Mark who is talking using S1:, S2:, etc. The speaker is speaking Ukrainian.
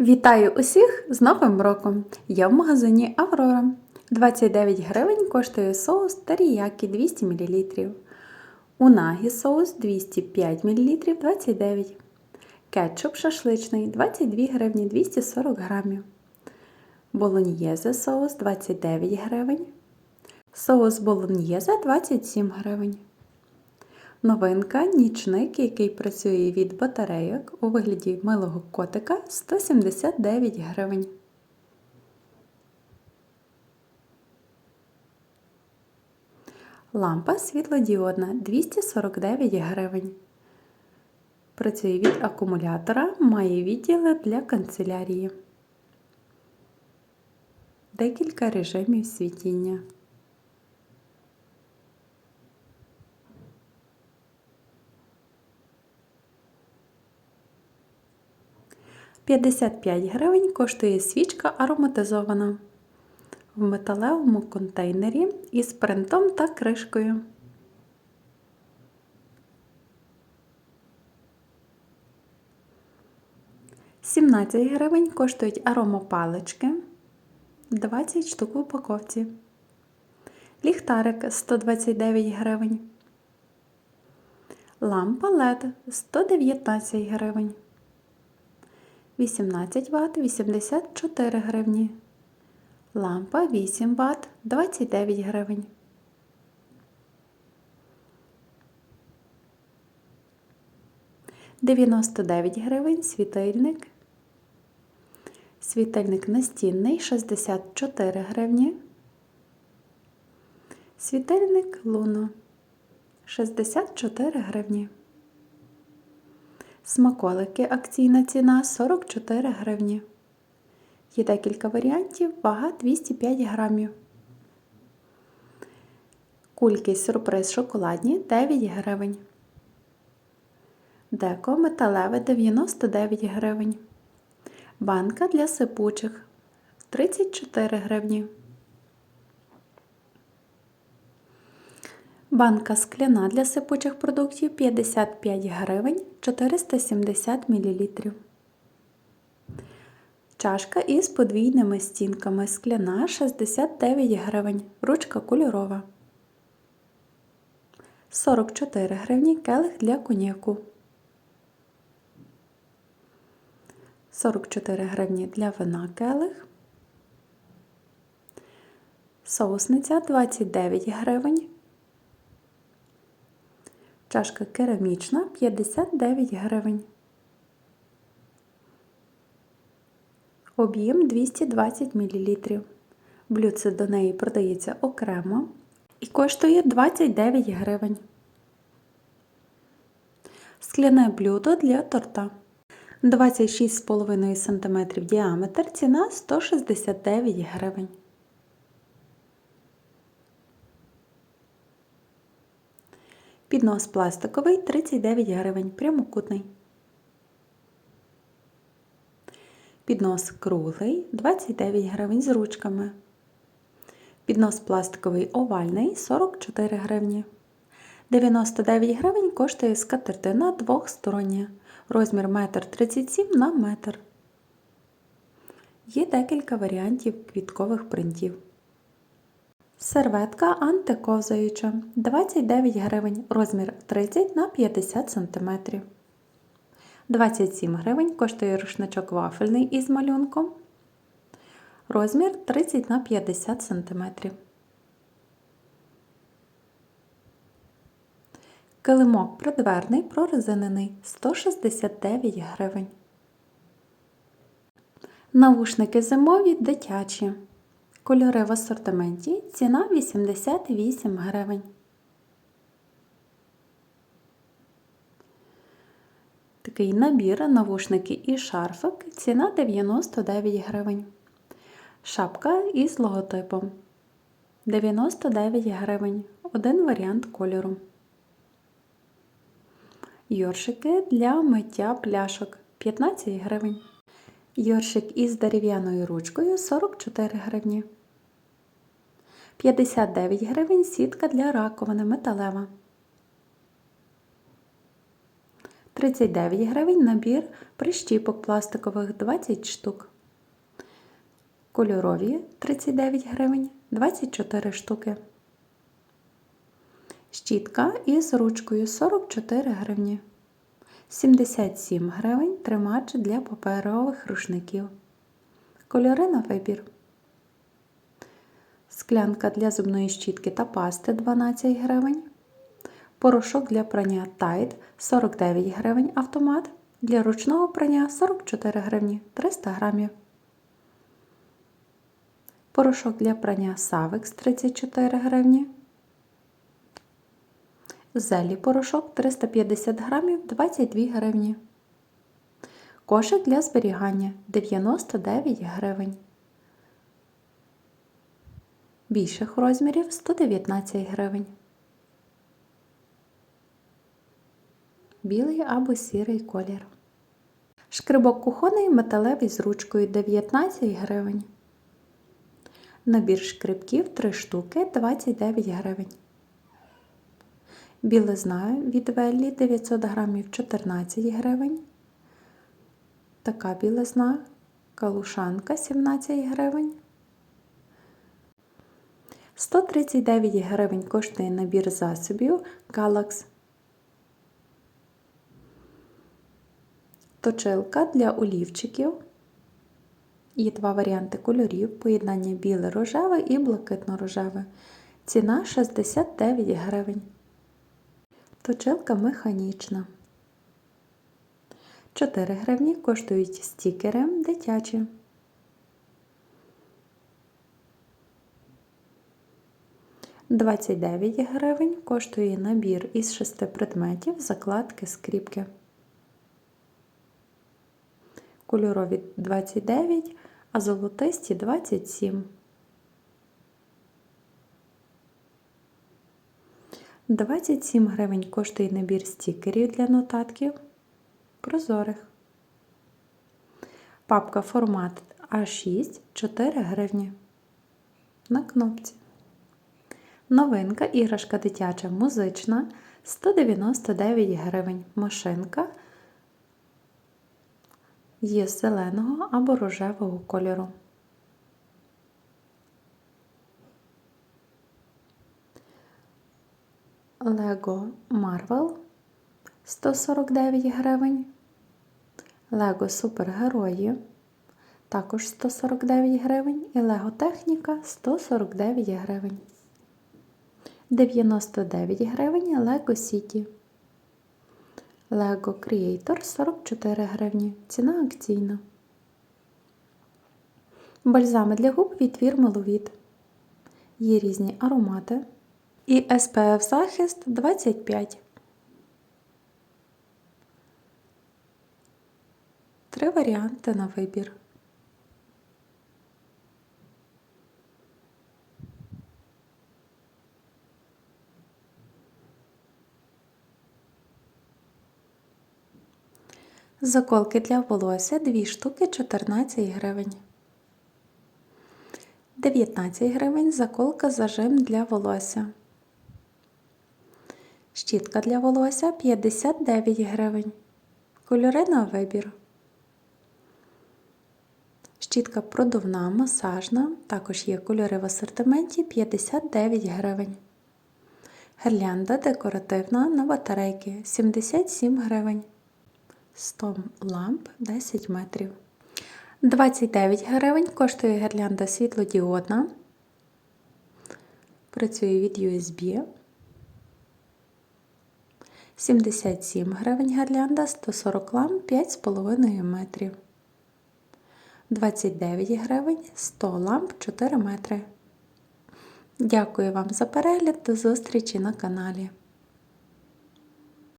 S1: Вітаю усіх з Новим роком! Я в магазині Аврора. 29 гривень коштує соус теріякі 200 мл. Унагі соус 205 мл 29 Кетчуп шашличний 22 гривні 240 грамів. Болоньєзе соус 29 гривень. Соус болоньєзе 27 гривень. Новинка нічник, який працює від батарейок у вигляді милого котика 179 гривень. Лампа світлодіодна 249 гривень. Працює від акумулятора, має відділи для канцелярії. Декілька режимів світіння. П'ятдесят п'ять гривень коштує свічка ароматизована в металевому контейнері із принтом та кришкою. Сімнадцять гривень коштують аромапалички 20 штук в упаковці. Ліхтарик 129 гривень. Лампа LED 119 гривень. 18 Вт 84 гривні. Лампа 8 Вт 29 гривень. Дев'яносто дев'ять гривень світильник. Світильник настінний 64 гривні. Світильник Луно 64 гривні. Смаколики акційна ціна 44 гривні. Є декілька варіантів, вага 205 грамів. Кульки сюрприз шоколадні 9 гривень. Деко металеве 99 гривень. Банка для сипучих 34 гривні. Банка скляна для сипучих продуктів 55 гривень 470 мл. Чашка із подвійними стінками скляна 69 гривень. Ручка кольорова. 44 гривні келих для коньяку. 44 гривні для вина келих. Соусниця 29 гривень. Чашка керамічна 59 гривень. Об'єм 220 мл. Блюдце до неї продається окремо і коштує 29 гривень. Скляне блюдо для торта. 26,5 см діаметр, ціна 169 гривень. Піднос пластиковий 39 гривень, прямокутний. Піднос круглий 29 гривень з ручками. Піднос пластиковий овальний 44 гривні. 99 гривень коштує скатертина двохстороння. Розмір 1,37 м на метр. Є декілька варіантів квіткових принтів. Серветка антиковзаюча 29 гривень, розмір 30 на 50 см. 27 гривень коштує рушничок вафельний із малюнком. Розмір 30 на 50 см. Килимок придверний прорезинений 169 гривень. Навушники зимові дитячі. Кольори в асортименті. Ціна 88 гривень. Такий набір навушники і шарфик. Ціна 99 гривень. Шапка із логотипом 99 гривень. Один варіант кольору. Йоршики для миття пляшок 15 гривень. Йоршик із дерев'яною ручкою 44 гривні. 59 гривень сітка для раковини металева. 39 гривень набір прищіпок пластикових 20 штук. Кольорові 39 гривень 24 штуки. Щітка із ручкою 44 гривні. 77 гривень тримач для паперових рушників. Кольори на вибір. Склянка для зубної щітки та пасти 12 гривень. Порошок для прання Tide 49 гривень автомат. Для ручного прання 44 гривні 300 грамів. Порошок для прання Savix 34 гривні. Зелі порошок 350 грамів 22 гривні. Кошик для зберігання 99 гривень. Більших розмірів 119 гривень. Білий або сірий колір. Шкрибок кухонний металевий з ручкою 19 гривень. Набір шкрибків 3 штуки 29 гривень. Білизна від Веллі 900 грамів 14 гривень. Така білизна, калушанка 17 гривень. 139 гривень коштує набір засобів Galax. Точилка для олівчиків. Є два варіанти кольорів: поєднання біле-рожеве і блакитно-рожеве. Ціна 69 гривень. Точилка механічна. 4 гривні коштують стікери дитячі. Двадцять дев'ять гривень коштує набір із шести предметів закладки скріпки. Кольорові 29, а золотисті 27. 27 гривень коштує набір стікерів для нотатків прозорих. Папка формат А6 4 гривні. На кнопці. Новинка іграшка дитяча музична 199 гривень. Машинка є зеленого або рожевого кольору. Лего Марвел 149 гривень. Лего Супергерої також 149 гривень. І Лего Техніка 149 гривень. 99 гривень Лего Сіті. Lego Creator 44 гривні. Ціна акційна. Бальзами для губ від фірми Ловіт. Є різні аромати. І SPF захист 25. Три варіанти на вибір. Заколки для волосся 2 штуки 14 гривень. 19 гривень заколка зажим для волосся. Щітка для волосся 59 гривень. Кольори на вибір. Щітка продувна, масажна. Також є кольори в асортименті 59 гривень. Гірлянда декоративна на батарейки 77 гривень. 100 ламп 10 метрів. 29 гривень коштує гірлянда світлодіодна. Працює від USB. 77 гривень гірлянда, 140 ламп 5,5 метрів. 29 гривень 100 ламп 4 метри. Дякую вам за перегляд. До зустрічі на каналі.